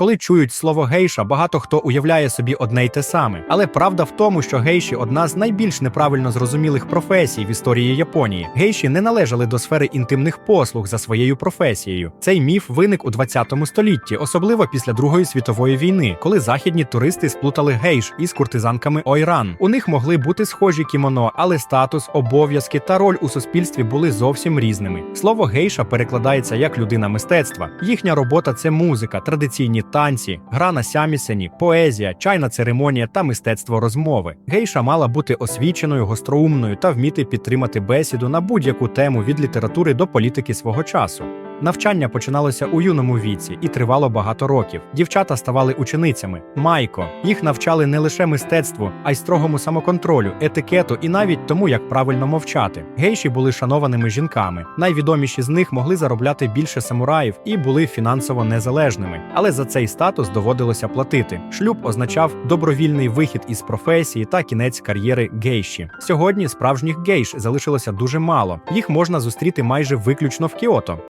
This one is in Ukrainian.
Коли чують слово гейша, багато хто уявляє собі одне й те саме. Але правда в тому, що гейші одна з найбільш неправильно зрозумілих професій в історії Японії. Гейші не належали до сфери інтимних послуг за своєю професією. Цей міф виник у 20 столітті, особливо після Другої світової війни, коли західні туристи сплутали гейш із куртизанками ойран. У них могли бути схожі кімоно, але статус, обов'язки та роль у суспільстві були зовсім різними. Слово гейша перекладається як людина мистецтва. Їхня робота це музика, традиційні танці, гра на сямісені, поезія, чайна церемонія та мистецтво розмови. Гейша мала бути освіченою, гостроумною та вміти підтримати бесіду на будь-яку тему від літератури до політики свого часу. Навчання починалося у юному віці і тривало багато років. Дівчата ставали ученицями. Майко їх навчали не лише мистецтву, а й строгому самоконтролю, етикету і навіть тому, як правильно мовчати. Гейші були шанованими жінками. Найвідоміші з них могли заробляти більше самураїв і були фінансово незалежними. Але за цей статус доводилося платити. Шлюб означав добровільний вихід із професії та кінець кар'єри гейші. Сьогодні справжніх гейш залишилося дуже мало. Їх можна зустріти майже виключно в Кіото.